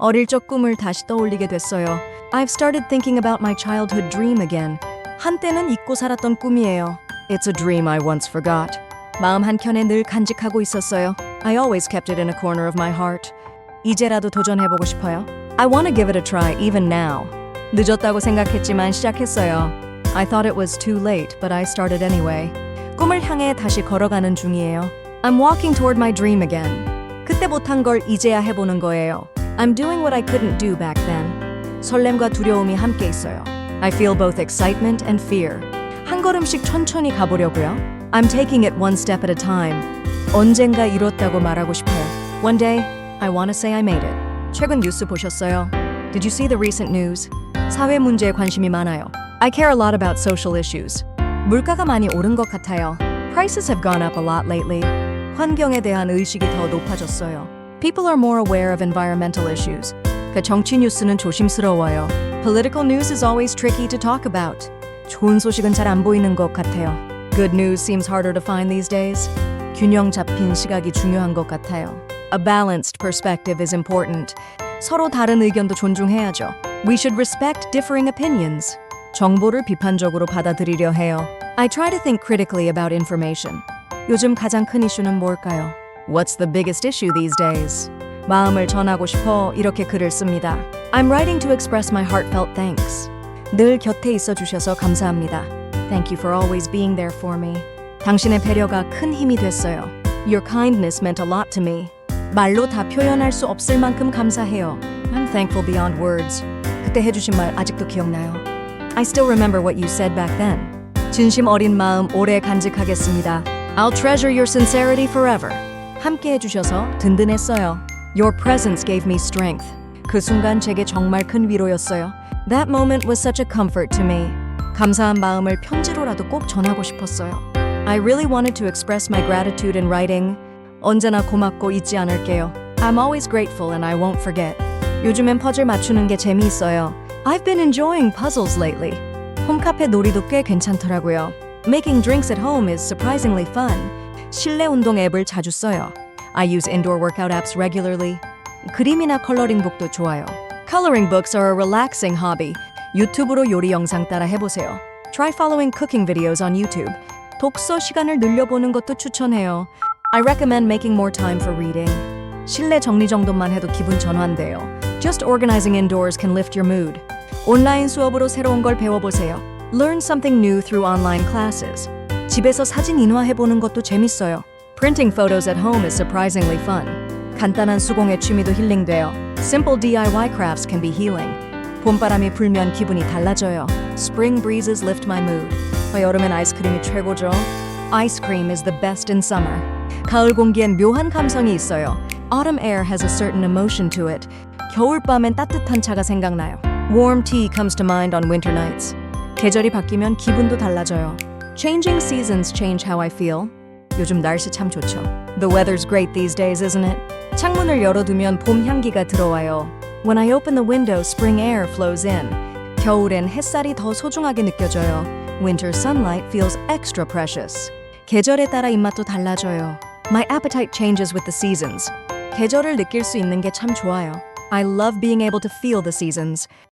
어릴 적 꿈을 다시 떠올리게 됐어요. I've started thinking about my childhood dream again. 한때는 잊고 살았던 꿈이에요. It's a dream I once forgot. 마음 한켠에 늘 간직하고 있었어요. I always kept it in a corner of my heart. 이제라도 도전해보고 싶어요. I want to give it a try even now. 늦었다고 생각했지만 시작했어요. I thought it was too late, but I started anyway. 꿈을 향해 다시 걸어가는 중이에요. I'm walking toward my dream again. 그때 못한 걸 이제야 해보는 거예요. I'm doing what I couldn't do back then. 설렘과 두려움이 함께 있어요. I feel both excitement and fear. 한 걸음씩 천천히 가보려고요. I'm taking it one step at a time. 언젠가 이뤘다고 말하고 싶어요. One day, I want to say I made it. 최근 뉴스 보셨어요? Did you see the recent news? 사회 문제에 관심이 많아요. I care a lot about social issues. 물가가 많이 오른 것 같아요. Prices have gone up a lot lately. 환경에 대한 의식이 더 높아졌어요. People are more aware of environmental issues. 그 정치 뉴스는 조심스러워요. Political news is always tricky to talk about. 좋은 소식은 잘 안 보이는 것 같아요. Good news seems harder to find these days. 균형 잡힌 시각이 중요한 것 같아요. A balanced perspective is important. 서로 다른 의견도 존중해야죠. We should respect differing opinions. 정보를 비판적으로 받아들이려 해요. I try to think critically about information. 요즘 가장 큰 이슈는 뭘까요? What's the biggest issue these days? 마음을 전하고 싶어 이렇게 글을 씁니다. I'm writing to express my heartfelt thanks. 늘 곁에 있어 주셔서 감사합니다. Thank you for always being there for me. 당신의 배려가 큰 힘이 됐어요. Your kindness meant a lot to me. 말로 다 표현할 수 없을 만큼 감사해요. I'm thankful beyond words. 그때 해주신 말 아직도 기억나요. I still remember what you said back then. 진심 어린 마음 오래 간직하겠습니다. I'll treasure your sincerity forever. 함께 해주셔서 든든했어요. Your presence gave me strength. 그 순간 제게 정말 큰 위로였어요. That moment was such a comfort to me. 감사한 마음을 편지로라도 꼭 전하고 싶었어요. I really wanted to express my gratitude in writing. 언제나 고맙고 잊지 않을게요. I'm always grateful and I won't forget. 요즘엔 퍼즐 맞추는 게 재미있어요. I've been enjoying puzzles lately. 홈카페 놀이도 꽤 괜찮더라고요. Making drinks at home is surprisingly fun. 실내 운동 앱을 자주 써요. I use indoor workout apps regularly. 그림이나 컬러링 북도 좋아요. Coloring books are a relaxing hobby. 유튜브로 요리 영상 따라 해보세요. Try following cooking videos on YouTube. 독서 시간을 늘려보는 것도 추천해요. I recommend making more time for reading. 실내 정리정돈만 해도 기분 전환돼요. Just organizing indoors can lift your mood. 온라인 수업으로 새로운 걸 배워보세요. Learn something new through online classes. 집에서 사진 인화해보는 것도 재밌어요. Printing photos at home is surprisingly fun. 간단한 수공예 취미도 힐링돼요. Simple DIY crafts can be healing. 봄바람이 불면 기분이 달라져요. Spring breezes lift my mood. 어, 여름엔 아이스크림이 최고죠. Ice cream is the best in summer. 가을 공기엔 묘한 감성이 있어요. Autumn air has a certain emotion to it. 겨울밤엔 따뜻한 차가 생각나요. Warm tea comes to mind on winter nights. 계절이 바뀌면 기분도 달라져요. Changing seasons change how I feel. 요즘 날씨 참 좋죠. The weather's great these days, isn't it? 창문을 열어두면 봄 향기가 들어와요. When I open the window, spring air flows in. 겨울엔 햇살이 더 소중하게 느껴져요. Winter sunlight feels extra precious. 계절에 따라 입맛도 달라져요. My appetite changes with the seasons. 계절을 느낄 수 있는 게 참 좋아요. I love being able to feel the seasons.